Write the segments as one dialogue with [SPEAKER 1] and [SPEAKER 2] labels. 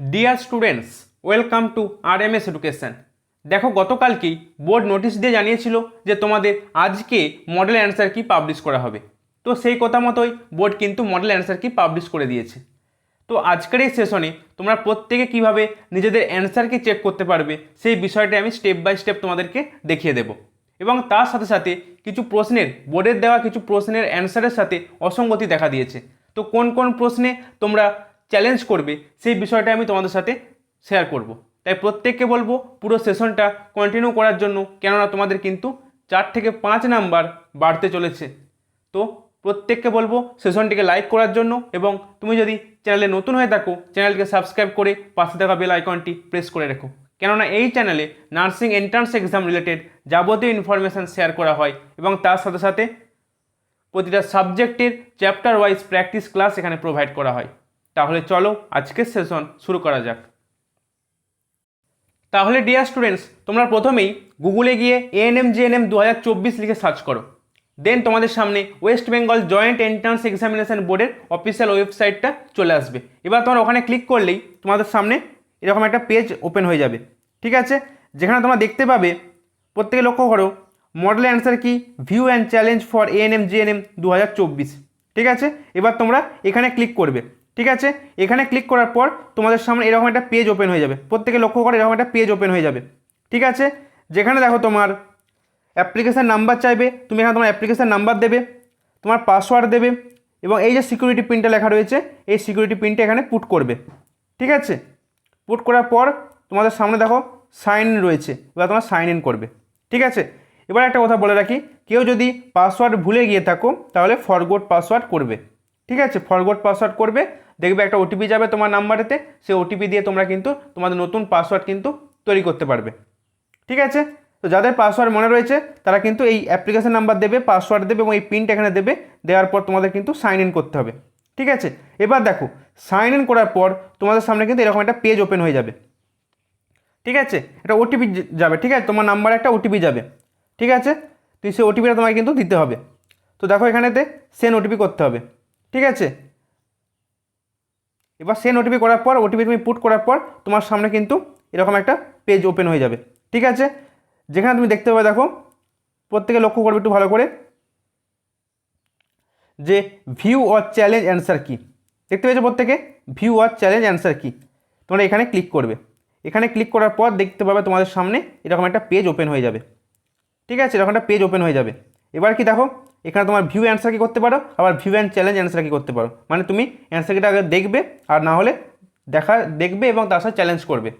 [SPEAKER 1] Dear students welcome to R M S education দেখো গতকালকেই board notice দিয়ে জানিয়েছিল যে তোমাদের আজকে মডেল অ্যান্সার কি পাবলিশ করা হবে। তো সেই কথা মতোই বোর্ড কিন্তু মডেল অ্যান্সার কি পাবলিশ করে দিয়েছে। তো আজকের এই সেশনে তোমরা প্রত্যেকে কীভাবে নিজেদের অ্যান্সারকে চেক করতে পারবে, সেই বিষয়টা আমি স্টেপ বাই স্টেপ তোমাদেরকে দেখিয়ে দেব। এবং তার সাথে সাথে কিছু প্রশ্নের, বোর্ডের দেওয়া কিছু প্রশ্নের অ্যান্সারের সাথে অসঙ্গতি দেখা দিয়েছে। তো কোন কোন প্রশ্নে তোমরা চ্যালেঞ্জ করবে, সেই বিষয়টা আমি তোমাদের সাথে শেয়ার করব। তাই প্রত্যেককে বলব, পুরো সেশনটা কন্টিনিউ করার জন্য, কেননা তোমাদের কিন্তু চার থেকে পাঁচ নাম্বার বাড়তে চলেছে। তো প্রত্যেককে বলব সেশনটিকে লাইক করার জন্য এবং তুমি যদি চ্যানেলে নতুন হয়ে থাকো চ্যানেলকে সাবস্ক্রাইব করে পাশে থাকা বেল আইকনটি প্রেস করে রেখো। কেননা এই চ্যানেলে নার্সিং এন্ট্রান্স এক্সাম রিলেটেড যাবতীয় ইনফরমেশান শেয়ার করা হয় এবং তার সাথে সাথে প্রতিটা সাবজেক্টের চ্যাপ্টার ওয়াইজ প্র্যাকটিস ক্লাস এখানে প্রোভাইড করা হয়। তাহলে চলো আজকের সেশন শুরু করা যাক। তাহলে ডিয়ার স্টুডেন্টস তোমরা প্রথমেই গুগলে গিয়ে এএনএম জিএনএম দু হাজার চব্বিশ লিখে সার্চ করো। দেন তোমাদের সামনে West Bengal joint entrance examination বোর্ডের অফিসিয়াল ওয়েবসাইটটা চলে আসবে। এবার তোমরা ওখানে ক্লিক করলেই তোমাদের সামনে এরকম একটা পেজ ওপেন হয়ে যাবে। ঠিক আছে? যেখানে তোমরা দেখতে পাবে, প্রত্যেকে লক্ষ্য করো মডেল অ্যান্সার কি? View and challenge for ANM GNM দু হাজার চব্বিশ। ঠিক আছে? এবার তোমরা এখানে ক্লিক করবে। ঠিক আছে? এখানে ক্লিক করার পর তোমাদের সামনে এরকম একটা পেজ ওপেন হয়ে যাবে। প্রত্যেকে লক্ষ্য করে, এরকম একটা পেজ ওপেন হয়ে যাবে। ঠিক আছে? যেখানে দেখো তোমার অ্যাপ্লিকেশান নাম্বার চাইবে, তুমি এখানে তোমার অ্যাপ্লিকেশান নাম্বার দেবে, তোমার পাসওয়ার্ড দেবে এবং এই যে সিকিউরিটি পিনটা লেখা রয়েছে, এই সিকিউরিটি পিনটা এখানে পুট করবে। ঠিক আছে? পুট করার পর তোমাদের সামনে দেখো সাইন ইন রয়েছে, এবার তোমরা সাইন ইন করবে। ঠিক আছে? এবার একটা কথা বলে রাখি, কেউ যদি পাসওয়ার্ড ভুলে গিয়ে থাকো, তাহলে ফরগোড পাসওয়ার্ড করবে। ঠিক আছে? ফরগোড পাসওয়ার্ড করবে দেখবে একটা ওটিপি যাবে তোমার নাম্বারেতে, সেই ওটিপি দিয়ে তোমরা কিন্তু তোমাদের নতুন পাসওয়ার্ড কিন্তু তৈরি করতে পারবে। ঠিক আছে? তো যাদের পাসওয়ার্ড মনে রয়েছে, তারা কিন্তু এই অ্যাপ্লিকেশন নাম্বার দেবে পাসওয়ার্ড দেবে এবং এই পিনটা এখানে দেবে, দেওয়ার পর তোমাদের কিন্তু সাইন ইন করতে হবে। ঠিক আছে? এবার দেখো সাইন ইন করার পর তোমাদের সামনে কিন্তু এরকম একটা পেজ ওপেন হয়ে যাবে। ঠিক আছে? এটা ওটিপি যাবে, ঠিক আছে? তোমার নাম্বারে একটা ওটিপি যাবে। ঠিক আছে? তুই সেই ওটিপিটা তোমাকে কিন্তু দিতে হবে। তো দেখো এখানেতে সেন ওটিপি করতে হবে। ঠিক আছে? এবার সেন ওটিপি করার পর ওটিপি তুমি পুট করার পর তোমার সামনে কিন্তু এরকম একটা পেজ ওপেন হয়ে যাবে। ঠিক আছে? যেখানে তুমি দেখতে পাবে, দেখো, প্রত্যেকে লক্ষ্য করবে একটু ভালো করে, যে ভিউ অর চ্যালেঞ্জ অ্যান্সার কি? দেখতে পেয়েছ প্রত্যেকে? ভিউ অর চ্যালেঞ্জ অ্যান্সার কি? তোমরা এখানে ক্লিক করবে। এখানে ক্লিক করার পর দেখতে পাবে তোমাদের সামনে এরকম একটা পেজ ওপেন হয়ে যাবে। ঠিক আছে? এরকম একটা পেজ ওপেন হয়ে যাবে। এবার কি দেখো? এখানে তোমার ভিউ অ্যান্সার কি করতে পারো? আবার ভিউ অ্যান্ড চ্যালেঞ্জ অ্যান্সার কি করতে পারো? মানে তুমি অ্যান্সার কিটা আগে দেখবে, আর না হলে দেখা, দেখবে এবং তার সাথে চ্যালেঞ্জ করবে।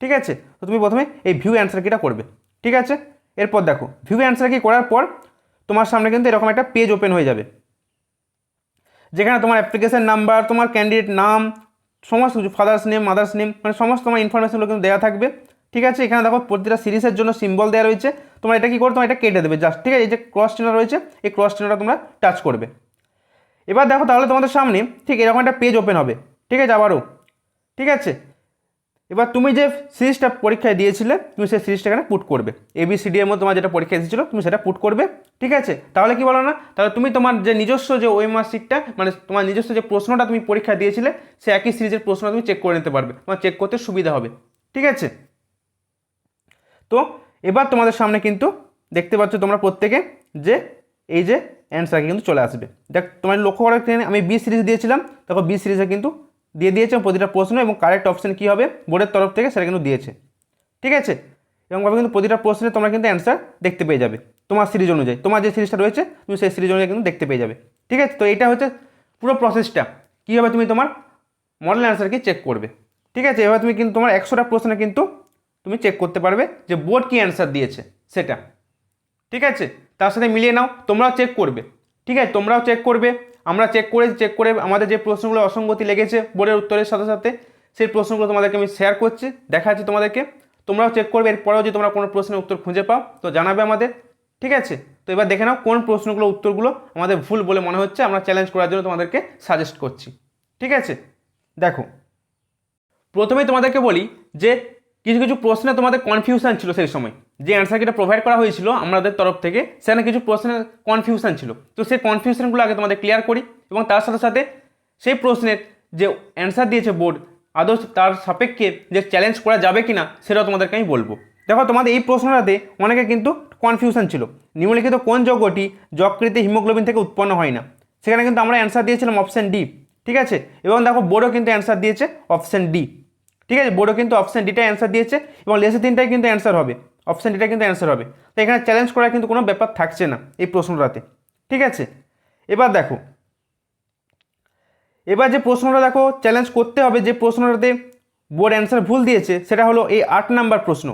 [SPEAKER 1] ঠিক আছে? তো তুমি প্রথমে এই ভিউ অ্যান্সার কিটা করবে। ঠিক আছে? এরপর দেখো ভিউ অ্যান্সার কি করার পর তোমার সামনে কিন্তু এরকম একটা পেজ ওপেন হয়ে যাবে। যেখানে তোমার অ্যাপ্লিকেশান নাম্বার তোমার ক্যান্ডিডেট নাম, সমস্ত কিছু ফাদার্স নেম মাদার্স নেম মানে সমস্ত তোমার ইনফরমেশনগুলো কিন্তু দেওয়া থাকবে। ঠিক আছে? এখানে দেখো, প্রতিটা সিরিজের জন্য সিম্বল দেওয়া রয়েছে। তোমরা এটা কী করো? তোমরা এটা কেটে দেবে। জাস্ট ঠিক আছে? এই যে ক্রস চিহ্ন রয়েছে, এই ক্রস চিহ্নটা তোমরা টাচ করবে। এবার দেখো তাহলে তোমাদের সামনে ঠিক এরকম একটা পেজ ওপেন হবে। ঠিক আছে? আবারও। ঠিক আছে? এবার তুমি যে সিরিজটা পরীক্ষায় দিয়েছিলে, তুমি সেই সিরিজটা এখানে পুট করবে। এবিসিডি এর মধ্যে তোমার যেটা পরীক্ষা এসেছিল, তুমি সেটা পুট করবে। ঠিক আছে? তাহলে কি বলো না? তাহলে তুমি তোমার যে নিজস্ব যে ওয়েমার্কশিটটা মানে তোমার নিজস্ব যে প্রশ্নটা তুমি পরীক্ষা দিয়েছিলে, সে একই সিরিজের প্রশ্ন তুমি চেক করে নিতে পারবে। তোমার চেক করতে সুবিধা হবে। ঠিক আছে? তো এবার তোমাদের সামনে কিন্তু দেখতে পাচ্ছ তোমরা প্রত্যেকে যে এই যে অ্যান্সার কিন্তু চলে আসবে। দেখ, তোমার লক্ষ্য করার ট্রেনে আমি বি সিরিজ দিয়েছিলাম দেখো বি সিরিজে কিন্তু দিয়ে দিয়েছে প্রতিটা প্রশ্ন এবং কারেক্ট অপশান কী হবে? বোর্ডের তরফ থেকে সেটা কিন্তু দিয়েছে। ঠিক আছে? এরকমভাবে কিন্তু প্রতিটা প্রশ্নে তোমরা কিন্তু অ্যান্সার দেখতে পেয়ে যাবে, তোমার সিরিজ অনুযায়ী। তোমার যে সিরিজটা রয়েছে, তুমি সেই সিরিজ অনুযায়ী কিন্তু দেখতে পেয়ে যাবে। ঠিক আছে? তো এটা হচ্ছে পুরো প্রসেসটা কীভাবে তুমি তোমার মডেল অ্যান্সারকে চেক করবে। ঠিক আছে? এবার তুমি কিন্তু তোমার একশোটা প্রশ্নে কিন্তু তুমি চেক করতে পারবে যে বোর্ড কী অ্যান্সার দিয়েছে সেটা। ঠিক আছে? তার সাথে মিলিয়ে নাও, তোমরাও চেক করবে। ঠিক আছে? তোমরাও চেক করবে। আমরা চেক করে চেক করে আমাদের যে প্রশ্নগুলো অসঙ্গতি লেগেছে বোর্ডের উত্তরের সাথে সাথে, সেই প্রশ্নগুলো তোমাদেরকে আমি শেয়ার করছি দেখাচ্ছি তোমাদেরকে। তোমরাও চেক করবে, এরপরেও যদি তোমরা কোনো প্রশ্নের উত্তর খুঁজে পাও, তো জানাবে আমাদের। ঠিক আছে? তো এবার দেখে নাও কোন প্রশ্নগুলো, উত্তরগুলো আমাদের ভুল বলে মনে হচ্ছে, আমরা চ্যালেঞ্জ করার জন্য তোমাদেরকে সাজেস্ট করছি। ঠিক আছে? দেখো, প্রথমেই তোমাদেরকে বলি যে কিছু কিছু প্রশ্নে তোমাদের কনফিউশন ছিল সেই সময়। যে অ্যান্সার কিটা প্রোভাইড করা হয়েছিল আমাদের তরফ থেকে, সেখানে কিছু প্রশ্নের কনফিউশন ছিল। তো সেই কনফিউশনগুলো আগে তোমাদের ক্লিয়ার করি এবং তার সাথে সাথে সেই প্রশ্নের যে অ্যান্সার দিয়েছে বোর্ড আদৌ তার সাপেক্ষে যে চ্যালেঞ্জ করা যাবে কি না সেটাও তোমাদেরকে আমি বলব। দেখো, তোমাদের এই প্রশ্নটাতে অনেকে কিন্তু কনফিউশন ছিল। নিম্নলিখিত কোন যৌগটি যকৃতে হিমোগ্লোবিন থেকে উৎপন্ন হয় না? সেখানে কিন্তু আমরা অ্যান্সার দিয়েছিলাম অপশান ডি ঠিক আছে? এবং দেখো বোর্ডও কিন্তু অ্যান্সার দিয়েছে অপশান ডি ঠিক আছে? বোর্ডও কিন্তু অপশান ডিটাই অ্যান্সার দিয়েছে এবং লেসে তিনটাই কিন্তু অ্যান্সার হবে। অপশান ডিটা কিন্তু অ্যান্সার হবে। তো এখানে চ্যালেঞ্জ করার কিন্তু কোনো ব্যাপার থাকছে না এই প্রশ্নটাতে। ঠিক আছে? এবার দেখো। এবার যে প্রশ্নটা দেখো চ্যালেঞ্জ করতে হবে যে প্রশ্নটাতে বোর্ড অ্যান্সার ভুল দিয়েছে, সেটা হলো এই আট নাম্বার প্রশ্ন।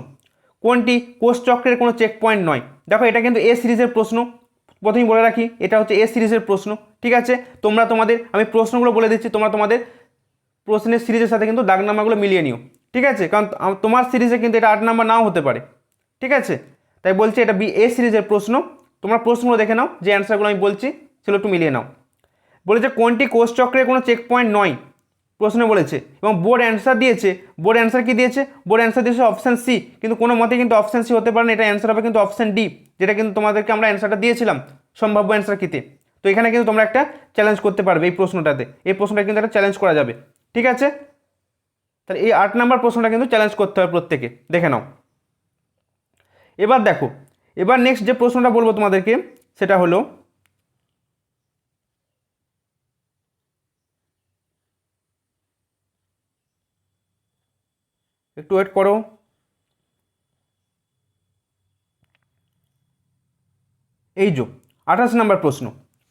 [SPEAKER 1] কোনটি? কোষ চক্রের কোনো চেক পয়েন্ট নয়। দেখো, এটা কিন্তু এ সিরিজের প্রশ্ন। প্রথমেই বলে রাখি, এটা হচ্ছে এ সিরিজের প্রশ্ন। ঠিক আছে? তোমরা তোমাদের, আমি প্রশ্নগুলো বলে দিচ্ছি, তোমরা তোমাদের প্রশ্নের সিরিজের সাথে কিন্তু দাগ নাম্বারগুলো মিলিয়ে নিও, ঠিক আছে? কারণ তোমার সিরিজে কিন্তু এটা আট নাম্বার নাও হতে পারে, ঠিক আছে? তাই বলছি এটা বি, এ সিরিজের প্রশ্ন। তোমরা প্রশ্নগুলো দেখে নাও, যে অ্যান্সারগুলো আমি বলছি সেগুলো একটু মিলিয়ে নাও। বলেছে, কোনটি কোষ চক্রের কোনো চেক পয়েন্ট নয়? প্রশ্নে বলেছে, এবং বোর্ড অ্যান্সার দিয়েছে। বোর্ড অ্যান্সার কি দিয়েছে? বোর্ড অ্যান্সার দিয়েছে অপশান সি কিন্তু কোনো মতে কিন্তু অপশান সি হতে পারে না, এটা অ্যান্সার হবে কিন্তু অপশান ডি যেটা কিন্তু তোমাদেরকে আমরা অ্যান্সারটা দিয়েছিলাম সম্ভাব্য অ্যান্সার কিতে। তো এখানে কিন্তু তোমরা একটা চ্যালেঞ্জ করতে পারবে এই প্রশ্নটাতে। এই প্রশ্নটা কিন্তু একটা চ্যালেঞ্জ করা যাবে। ঠিক আছে? তাহলে এই আট নাম্বার প্রশ্নটা কিন্তু চ্যালেঞ্জ করতে হবে প্রত্যেকে। দেখে নাও। এবার দেখো, এবার নেক্সট যে প্রশ্নটা বলব তোমাদেরকে, সেটা হলো, একটু ওয়েট করো। এই যো, আঠাশ নম্বর প্রশ্ন,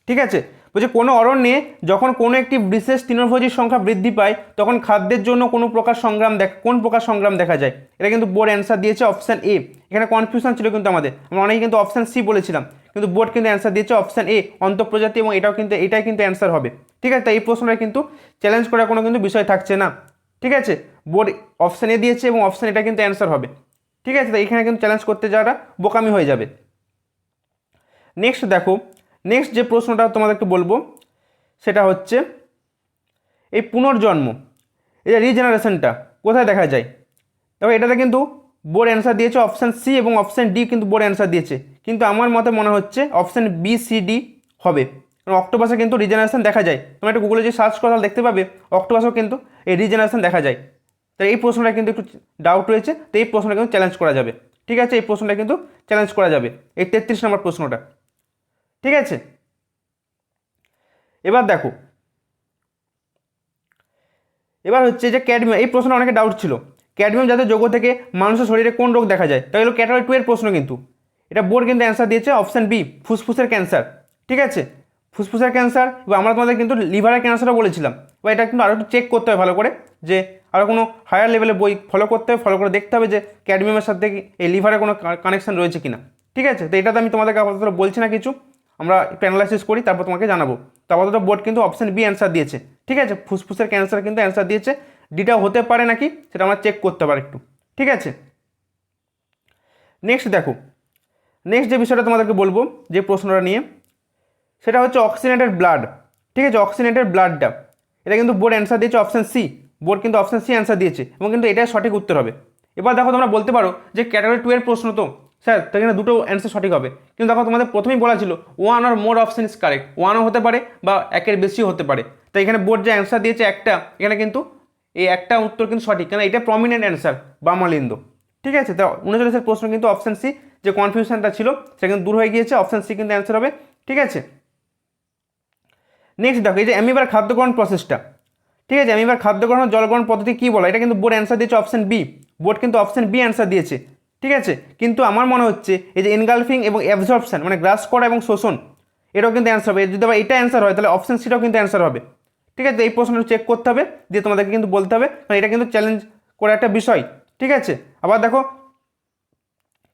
[SPEAKER 1] ঠিক আছে? বলছে, কোনো অরণ্যে যখন কোনো একটি বিশেষ তৃণভোজীর সংখ্যা বৃদ্ধি পায়, তখন খাদ্যের জন্য কোনো প্রকার সংগ্রাম দেখ, কোন প্রকার সংগ্রাম দেখা যায়? এটা কিন্তু বোর্ড অ্যান্সার দিয়েছে অপশান এ এখানে কনফিউশন ছিল কিন্তু আমাদের। আমরা অনেকে কিন্তু অপশান সি বলেছিলাম, কিন্তু বোর্ড কিন্তু অ্যান্সার দিয়েছে অপশান এ অন্তঃপ্রজাতি এবং এটাও কিন্তু, এটাই কিন্তু অ্যান্সার হবে। ঠিক আছে? তাই এই প্রশ্নটা কিন্তু চ্যালেঞ্জ করার কোনো কিন্তু বিষয় থাকছে না। ঠিক আছে? বোর্ড অপশান এ দিয়েছে এবং অপশান এটা কিন্তু অ্যান্সার হবে। ঠিক আছে? তাই এখানে কিন্তু চ্যালেঞ্জ করতে যাওয়াটা বোকামি হয়ে যাবে। নেক্সট দেখো নেক্সট যে প্রশ্নটা তোমাদেরকে বলব, সেটা হচ্ছে, এই পুনর্জন্ম, এই যে রিজেনারেশনটা কোথায় দেখা যায়? তবে এটাতে কিন্তু বোর্ড অ্যান্সার দিয়েছে অপশান সি এবং অপশান ডি কিন্তু বোর্ড অ্যান্সার দিয়েছে। কিন্তু আমার মতে মনে হচ্ছে অপশান বি সি ডি হবে। কারণ অক্টোপাসে কিন্তু রিজেনারেশন দেখা যায়। তোমরা একটু গুগলে যে সার্চ করা দেখতে পাবে অক্টোপাসেও কিন্তু এই রিজেনারেশন দেখা যায়। তাই এই প্রশ্নটা কিন্তু একটু ডাউট রয়েছে, তো এই প্রশ্নটা কিন্তু চ্যালেঞ্জ করা যাবে। ঠিক আছে, এই প্রশ্নটা কিন্তু চ্যালেঞ্জ করা যাবে। এই তেত্রিশ নম্বর প্রশ্নটা। ঠিক আছে? এবার দেখো। এবার হচ্ছে যে ক্যাডমিয়াম এই প্রশ্নটা অনেকে ডাউট ছিল। ক্যাডমিয়াম জাতীয় যৌগ থেকে মানুষের শরীরে কোন রোগ দেখা যায়? তাই হলো ক্যাটাগরি টু এর প্রশ্ন কিন্তু। এটা বোর্ড কিন্তু অ্যান্সার দিয়েছে অপশান বি ফুসফুসের ক্যান্সার ঠিক আছে? ফুসফুসের ক্যান্সার বা আমরা তোমাদের কিন্তু লিভারের ক্যান্সারও বলেছিলাম। বা এটা কিন্তু আরও একটু চেক করতে হবে ভালো করে, যে আরও কোনো হায়ার লেভেলে বই ফলো করতে হবে ফলো করে দেখতে হবে যে ক্যাডমিয়ামের সাথে এই লিভারের কোনো কানেকশান রয়েছে কিনা। ঠিক আছে? তো এটাতে আমি তোমাদেরকে আপাতত বলছি না কিছু। আমরা একটু অ্যানালাইসিস করি, তারপর তোমাকে জানাব। তো আপাতত বোর্ড কিন্তু অপশান বি অ্যান্সার দিয়েছে, ঠিক আছে? ফুসফুসের ক্যান্সার কিন্তু অ্যান্সার দিয়েছে। ডিটাও হতে পারে নাকি সেটা আমরা চেক করতে পারি একটু, ঠিক আছে? নেক্সট দেখো নেক্সট যে বিষয়টা তোমাদেরকে বলব, যে প্রশ্নটা নিয়ে, সেটা হচ্ছে অক্সিজেনেটেড ব্লাড ঠিক আছে? অক্সিজেনেটেড ব্লাডটা এটা কিন্তু বোর্ড অ্যান্সার দিয়েছে অপশান সি বোর্ড কিন্তু অপশান সি অ্যান্সার দিয়েছে, এবং কিন্তু এটাই সঠিক উত্তর হবে। এবার দেখো তোমরা বলতে পারো যে ক্যাটাগরি টু এর প্রশ্ন তো স্যার তো এখানে দুটো অ্যান্সার সঠিক হবে। কিন্তু দেখো তোমাদের প্রথমেই বলা ছিল one or more option is correct ওয়ানও হতে পারে বা একের বেশিও হতে পারে। তো এখানে বোর্ড যে অ্যান্সার দিয়েছে একটা, এখানে কিন্তু এই একটা উত্তর কিন্তু সঠিক। কেন এটা প্রমিনেন্ট অ্যান্সার বামালিন্দ। ঠিক আছে? তো উনচল্লিশের প্রশ্ন কিন্তু অপশান সি যে কনফিউশনটা ছিল, সেটা কিন্তু দূর হয়ে গিয়েছে অপশান সি কিন্তু অ্যান্সার হবে। ঠিক আছে? নেক্সট দেখো, এই যে অ্যামিবার খাদ্যগ্রহণ প্রসেসটা ঠিক আছে? অ্যামিবার খাদ্যগ্রহণ জলগ্রহণ পদ্ধতি কী বলা? এটা কিন্তু বোর্ড অ্যান্সার দিয়েছে অপশান বি বোর্ড কিন্তু অপশান বি অ্যান্সার দিয়েছে। ঠিক আছে? কিন্তু আমার মনে হচ্ছে এই যে এনগালফিং এবং অ্যাবজর্পশন মানে গ্রাস করা এবং শোষণ, এটাও কিন্তু অ্যান্সার হবে। যদি আবার এটা অ্যান্সার হয়, তাহলে অপশান সিটাও কিন্তু অ্যান্সার হবে। ঠিক আছে? এই প্রশ্নটা চেক করতে হবে, দিয়ে তোমাদেরকে কিন্তু বলতে হবে। কারণ এটা কিন্তু চ্যালেঞ্জ করা একটা বিষয়। ঠিক আছে? আবার দেখো,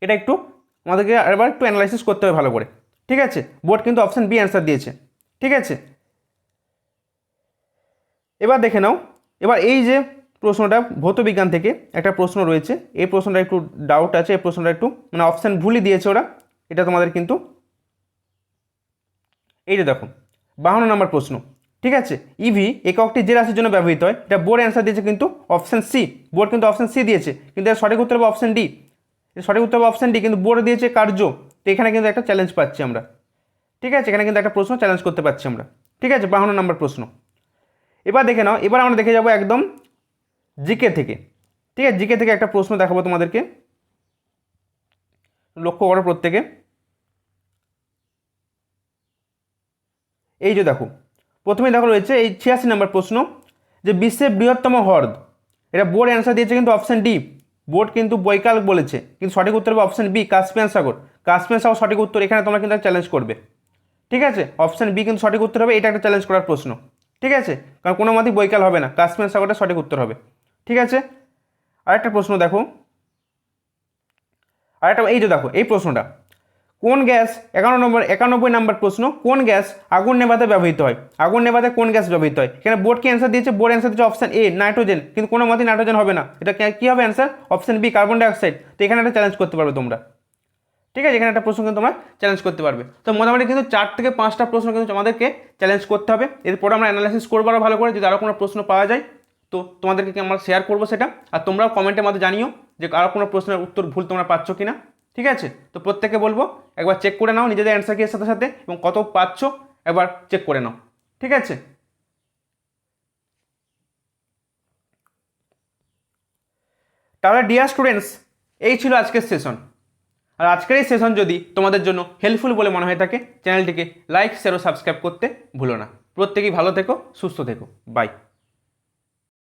[SPEAKER 1] এটা একটু আমাদেরকে এবার একটু অ্যানালাইসিস করতে হবে ভালো করে। ঠিক আছে? বোর্ড কিন্তু অপশান বি অ্যান্সার দিয়েছে। ঠিক আছে? এবার দেখে নাও। এবার এই যে প্রশ্নটা ভৌত বিজ্ঞান থেকে একটা প্রশ্ন রয়েছে। এই প্রশ্নটা একটু ডাউট আছে, এই প্রশ্নটা একটু মানে অপশান ভুলই দিয়েছে ওরা। এটা তোমাদের কিন্তু এই যে দেখো, বাহান্ন নম্বর প্রশ্ন, ঠিক আছে? ইভি এককটি যে রাশির জন্য ব্যবহৃত হয়, এটা বোর্ড অ্যান্সার দিয়েছে কিন্তু অপশান সি বোর্ড কিন্তু অপশান সি দিয়েছে, কিন্তু এর সঠিক উত্তর হবে অপশান ডি সঠিক উত্তর হবে অপশান ডি কিন্তু বোর্ড দিয়েছে কার্য। তো এখানে কিন্তু একটা চ্যালেঞ্জ পাচ্ছি আমরা। ঠিক আছে? এখানে কিন্তু একটা প্রশ্ন চ্যালেঞ্জ করতে পারছি আমরা। ঠিক আছে? বাহান্ন নম্বর প্রশ্ন। এবার দেখে নাও, এবার আমরা দেখে যাব একদম জিকে থেকে। ঠিক আছে, জিকে থেকে একটা প্রশ্ন দেখাবো তোমাদেরকে। লক্ষ্য করো প্রত্যেকে। এই যে দেখো, প্রথমে দেখো রয়েছে এই ছিয়াশি নম্বর প্রশ্ন যে বিশ্বের বৃহত্তম হ্রদ। এটা বোর্ড অ্যান্সার দিয়েছে কিন্তু অপশান ডি বোর্ড কিন্তু বৈকাল বলেছে, কিন্তু সঠিক উত্তর হবে অপশান বি কাশ্মীর সাগর। কাশ্মীর সাগর সঠিক উত্তর, এখানে তোমরা কিন্তু চ্যালেঞ্জ করবে। ঠিক আছে অপশান বি কিন্তু সঠিক উত্তর হবে, এটা একটা চ্যালেঞ্জ করার প্রশ্ন। ঠিক আছে, কারণ কোনো মতেই বৈকাল হবে না কাশ্মীর সাগরটা সঠিক উত্তর হবে। ঠিক আছে? আরেকটা প্রশ্ন দেখো। আরেকটা, এই যে দেখো, এই প্রশ্নটা। কোন গ্যাস, একান্ন নম্বর, একানব্বই নম্বর প্রশ্ন, কোন গ্যাস আগুন নেভাতে ব্যবহৃত হয়? আগুন নেভাতে কোন গ্যাস ব্যবহৃত হয়? এখানে বোর্ড কি অ্যান্সার দিয়েছে? বোর্ড অ্যান্সার দিয়েছে অপশন এ নাইট্রোজেন কিন্তু কোনো মতেই নাইট্রোজেন হবে না। এটা কি- কি হবে answer option B carbon dioxide তো এখানে একটা চ্যালেঞ্জ করতে পারবে তোমরা। ঠিক আছে? এখানে একটা প্রশ্ন কিন্তু তোমরা চ্যালেঞ্জ করতে পারবে। তো মোটামুটি কিন্তু চার থেকে পাঁচটা প্রশ্ন কিন্তু আমাদেরকে চ্যালেঞ্জ করতে হবে। এরপর আমরা অ্যানালাইসিস করব আরও ভালো করে। যদি আরও কোনো প্রশ্ন পাওয়া যায় তো তোমাদেরকে কি আমরা শেয়ার করব সেটা? আর তোমরাও কমেন্টের মধ্যে জানিও যে আরও কোনো প্রশ্নের উত্তর ভুল তোমরা পাচ্ছ কি না ঠিক আছে? তো প্রত্যেকে বলব, একবার চেক করে নাও নিজেদের অ্যান্সার কি সাথে সাথে এবং কত পাচ্ছ, একবার চেক করে নাও। ঠিক আছে? তাহলে ডিয়ার স্টুডেন্টস এই ছিল আজকের সেশন আর আজকের এই সেশন যদি তোমাদের জন্য হেল্পফুল বলে মনে হয়ে থাকে চ্যানেলটিকে লাইক শেয়ার ও সাবস্ক্রাইব করতে ভুলো না। প্রত্যেকেই ভালো থেকো, সুস্থ থেকো। বাই